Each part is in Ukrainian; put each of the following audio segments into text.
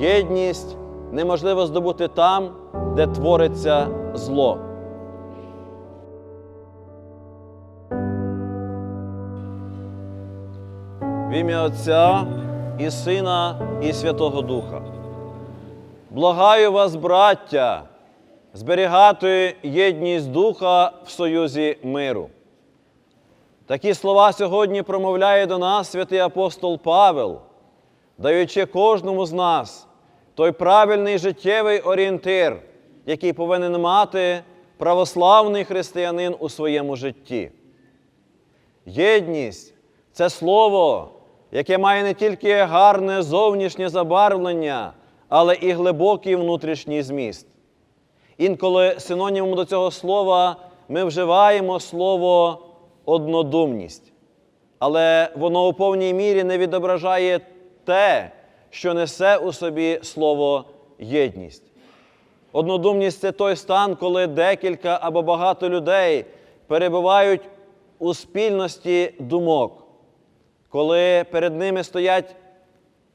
Єдність неможливо здобути там, де твориться зло. В ім'я Отця і Сина, і Святого Духа. Благаю вас, браття, зберігати єдність Духа в союзі миру. Такі слова сьогодні промовляє до нас святий апостол Павел, даючи кожному з нас той правильний життєвий орієнтир, який повинен мати православний християнин у своєму житті. Єдність це слово, яке має не тільки гарне зовнішнє забарвлення, але і глибокий внутрішній зміст. Інколи синонімом до цього слова ми вживаємо слово однодумність, але воно у повній мірі не відображає те, що несе у собі слово єдність. Однодумність це той стан, коли декілька або багато людей перебувають у спільності думок, коли перед ними стоять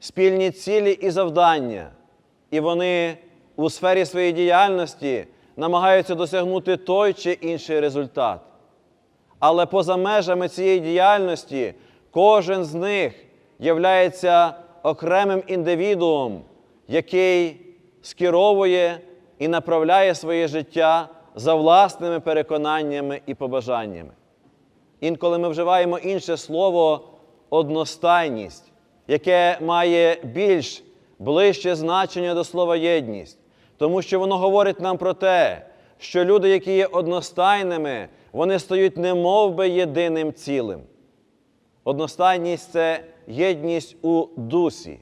спільні цілі і завдання, і вони у сфері своєї діяльності намагаються досягнути той чи інший результат. Але поза межами цієї діяльності кожен з них являється окремим індивідуумом, який скеровує і направляє своє життя за власними переконаннями і побажаннями. Інколи ми вживаємо інше слово одностайність, яке має більш ближче значення до слова єдність, тому що воно говорить нам про те, що люди, які є одностайними, вони стають немов би єдиним цілим. Одностайність це єдність у дусі.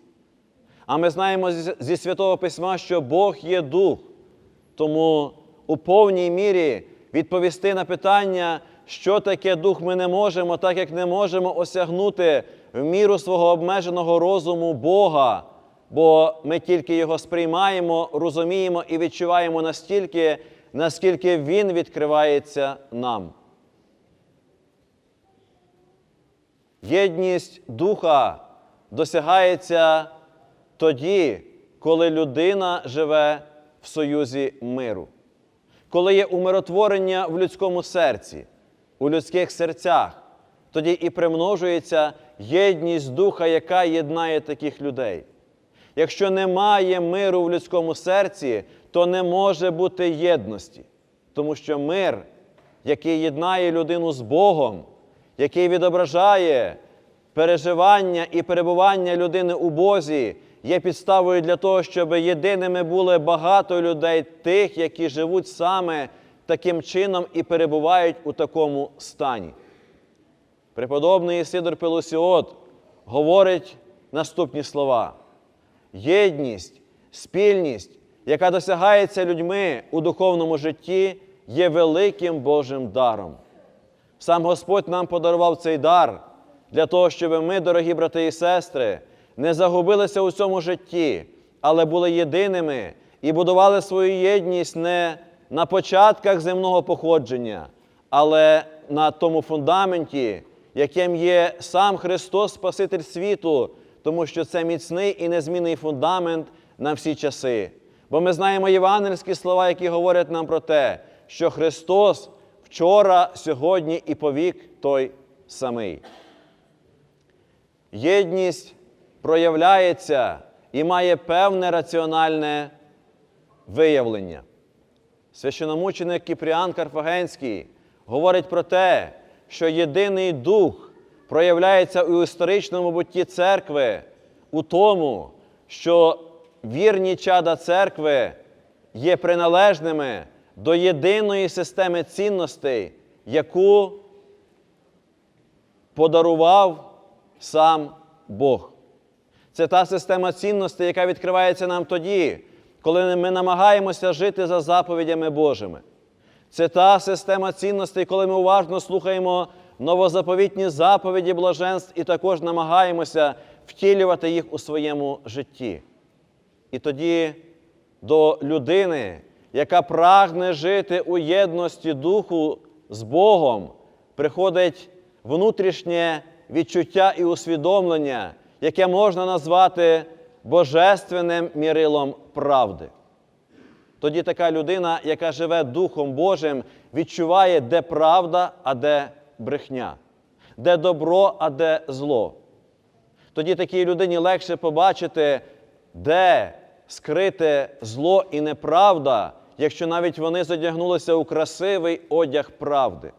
А ми знаємо зі Святого Письма, що Бог є дух. Тому у повній мірі відповісти на питання, що таке дух, ми не можемо, так як не можемо осягнути в міру свого обмеженого розуму Бога, бо ми тільки його сприймаємо, розуміємо і відчуваємо настільки, наскільки Він відкривається нам. Єдність духа досягається тоді, коли людина живе в союзі миру, коли є умиротворення в людському серці, у людських серцях, тоді і примножується єдність духа, яка єднає таких людей. Якщо немає миру в людському серці, то не може бути єдності, тому що мир, який єднає людину з Богом, який відображає переживання і перебування людини у Бозі, є підставою для того, щоб єдиними були багато людей, тих, які живуть саме таким чином і перебувають у такому стані. Преподобний Сидор Пелусіот говорить наступні слова: єдність, спільність, яка досягається людьми у духовному житті, є великим Божим даром. Сам Господь нам подарував цей дар для того, щоб ми, дорогі брати і сестри, не загубилися у цьому житті, але були єдиними і будували свою єдність не на початках земного походження, але на тому фундаменті, яким є сам Христос, Спаситель світу, тому що це міцний і незмінний фундамент на всі часи. Бо ми знаємо євангельські слова, які говорять нам про те, що Христос вчора, сьогодні і повік той самий. Єдність проявляється і має певне раціональне виявлення. Священомученик Кіпріан Карфагенський говорить про те, що єдиний дух проявляється у історичному бутті церкви у тому, що вірні чада церкви є приналежними до єдиної системи цінностей, яку подарував сам Бог. Це та система цінностей, яка відкривається нам тоді, коли ми намагаємося жити за заповідями Божими. Це та система цінностей, коли ми уважно слухаємо новозаповітні заповіді блаженств і також намагаємося втілювати їх у своєму житті. І тоді до людини, яка прагне жити у єдності духу з Богом, приходить внутрішнє відчуття і усвідомлення, яке можна назвати божественним мірилом правди. Тоді така людина, яка живе Духом Божим, відчуває, де правда, а де брехня, де добро, а де зло. Тоді такій людині легше побачити, де скрите зло і неправда, якщо навіть вони задягнулися у красивий одяг правди.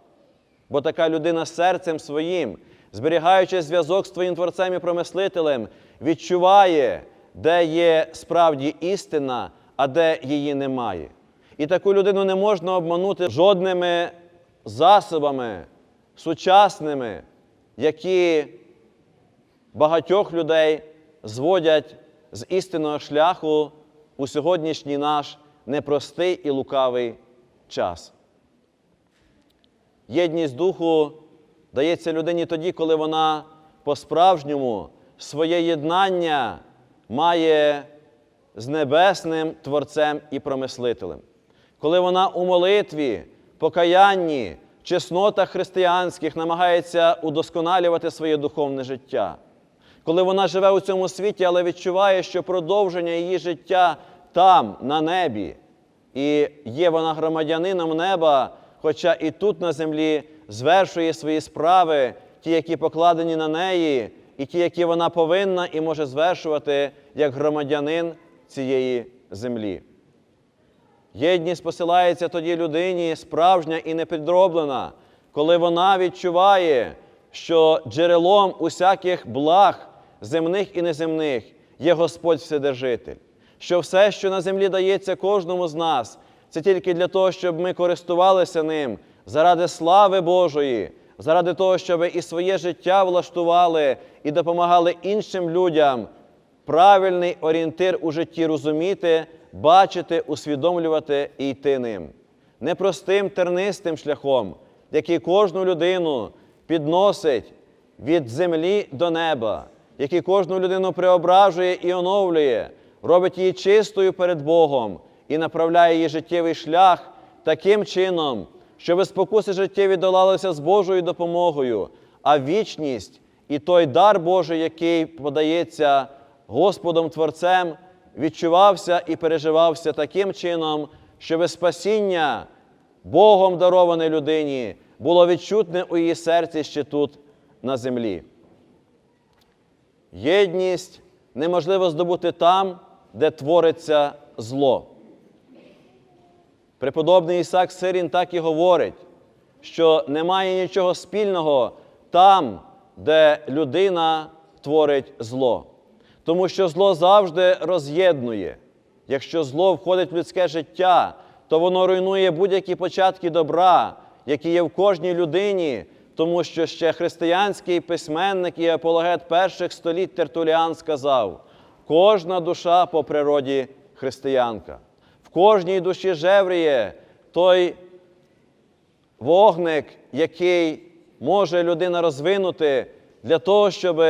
Бо така людина серцем своїм, зберігаючи зв'язок з твоїм творцем і промислителем, відчуває, де є справді істина, а де її немає. І таку людину не можна обманути жодними засобами сучасними, які багатьох людей зводять з істинного шляху у сьогоднішній наш непростий і лукавий час. Єдність духу дається людині тоді, коли вона по-справжньому своє єднання має з небесним Творцем і промислителем. Коли вона у молитві, покаянні, чеснотах християнських намагається удосконалювати своє духовне життя. Коли вона живе у цьому світі, але відчуває, що продовження її життя там, на небі, і є вона громадянином неба, хоча і тут на землі звершує свої справи, ті, які покладені на неї, і ті, які вона повинна і може звершувати як громадянин цієї землі. Єдність посилається тоді людині справжня і непідроблена, коли вона відчуває, що джерелом усяких благ земних і неземних є Господь Вседержитель, що все, що на землі дається кожному з нас, це тільки для того, щоб ми користувалися ним заради слави Божої, заради того, щоб і своє життя влаштували і допомагали іншим людям правильний орієнтир у житті розуміти, бачити, усвідомлювати і йти ним. Непростим тернистим шляхом, який кожну людину підносить від землі до неба, який кожну людину преображує і оновлює, робить її чистою перед Богом і направляє її життєвий шлях таким чином, щоб спокуси життєві долалися з Божою допомогою, а вічність і той дар Божий, який подається Господом Творцем, відчувався і переживався таким чином, щоб спасіння Богом дароване людині було відчутне у її серці ще тут, на землі. Єдність неможливо здобути там, де твориться зло. Преподобний Ісак Сирін так і говорить, що немає нічого спільного там, де людина творить зло. Тому що зло завжди роз'єднує. Якщо зло входить в людське життя, то воно руйнує будь-які початки добра, які є в кожній людині, тому що ще християнський письменник і апологет перших століть Тертуліан сказав: кожна душа по природі християнка, в кожній душі жевріє той вогник, який може людина розвинути для того, щоб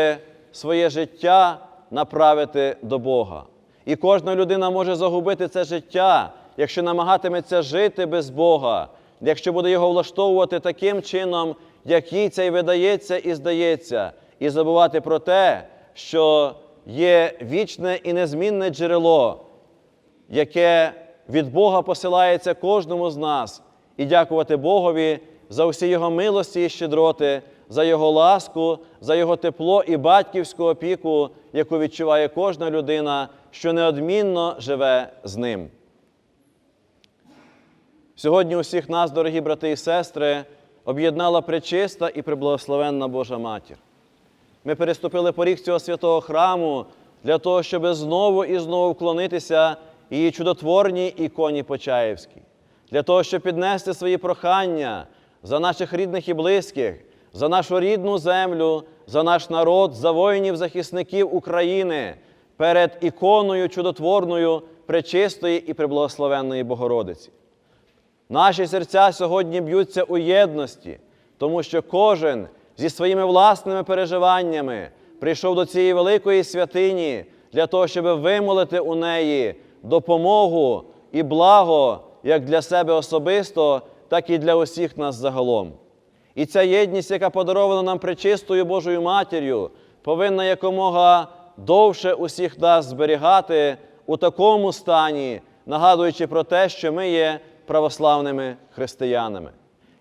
своє життя направити до Бога. І кожна людина може загубити це життя, якщо намагатиметься жити без Бога, якщо буде його влаштовувати таким чином, як їй це й видається і здається, і забувати про те, що є вічне і незмінне джерело, яке від Бога посилається кожному з нас, і дякувати Богові за всі Його милості і щедроти, за Його ласку, за Його тепло і батьківську опіку, яку відчуває кожна людина, що неодмінно живе з ним. Сьогодні усіх нас, дорогі брати і сестри, об'єднала пречиста і приблагословенна Божа Матір. Ми переступили поріг цього святого храму для того, щоб знову і знову вклонитися її чудотворній іконі Почаївській, для того, щоб піднести свої прохання за наших рідних і близьких, за нашу рідну землю, за наш народ, за воїнів-захисників України перед іконою чудотворною пречистої і приблагословенної Богородиці. Наші серця сьогодні б'ються у єдності, тому що кожен зі своїми власними переживаннями прийшов до цієї великої святині для того, щоб вимолити у неї допомогу і благо як для себе особисто, так і для усіх нас загалом. І ця єдність, яка подарована нам пречистою Божою Матір'ю, повинна якомога довше усіх нас зберігати у такому стані, нагадуючи про те, що ми є православними християнами.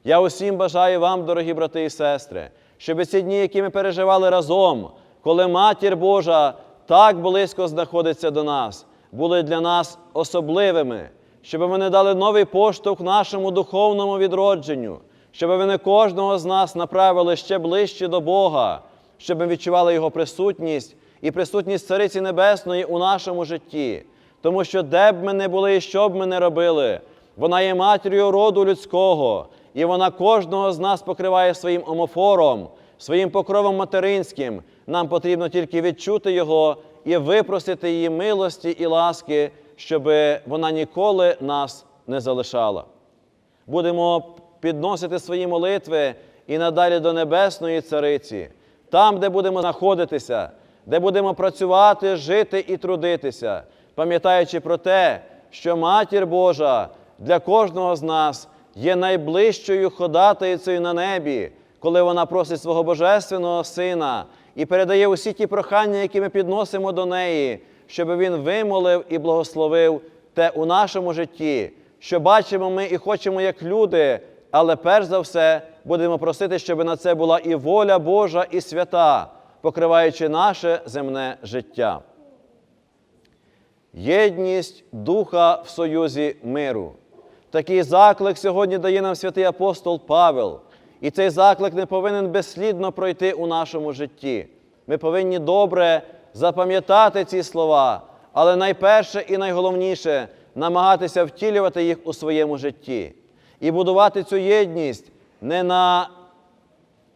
Я усім бажаю вам, дорогі брати і сестри, щоб ці дні, які ми переживали разом, коли Матір Божа так близько знаходиться до нас, були для нас особливими, щоб вони дали новий поштовх нашому духовному відродженню, щоб вони кожного з нас направили ще ближче до Бога, щоб ми відчували Його присутність і присутність Цариці Небесної у нашому житті. Тому що де б ми не були і що б ми не робили, вона є матір'ю роду людського, і вона кожного з нас покриває своїм омофором, своїм покровом материнським. Нам потрібно тільки відчути його і випросити її милості і ласки, щоб вона ніколи нас не залишала. Будемо підносити свої молитви і надалі до Небесної Цариці, там, де будемо знаходитися, де будемо працювати, жити і трудитися, пам'ятаючи про те, що Матір Божа для кожного з нас є найближчою ходатайцею на небі, коли вона просить свого Божественного Сина і передає усі ті прохання, які ми підносимо до неї, щоб Він вимолив і благословив те у нашому житті, що бачимо ми і хочемо як люди, але перш за все будемо просити, щоб на це була і воля Божа, і свята, покриваючи наше земне життя. Єдність Духа в союзі миру. Такий заклик сьогодні дає нам святий апостол Павел. І цей заклик не повинен безслідно пройти у нашому житті. Ми повинні добре запам'ятати ці слова, але найперше і найголовніше намагатися втілювати їх у своєму житті і будувати цю єдність не на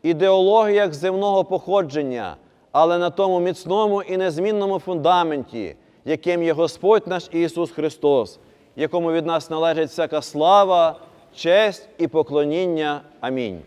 ідеологіях земного походження, але на тому міцному і незмінному фундаменті, яким є Господь наш Ісус Христос, якому від нас належить всяка слава, честь і поклоніння. Амінь.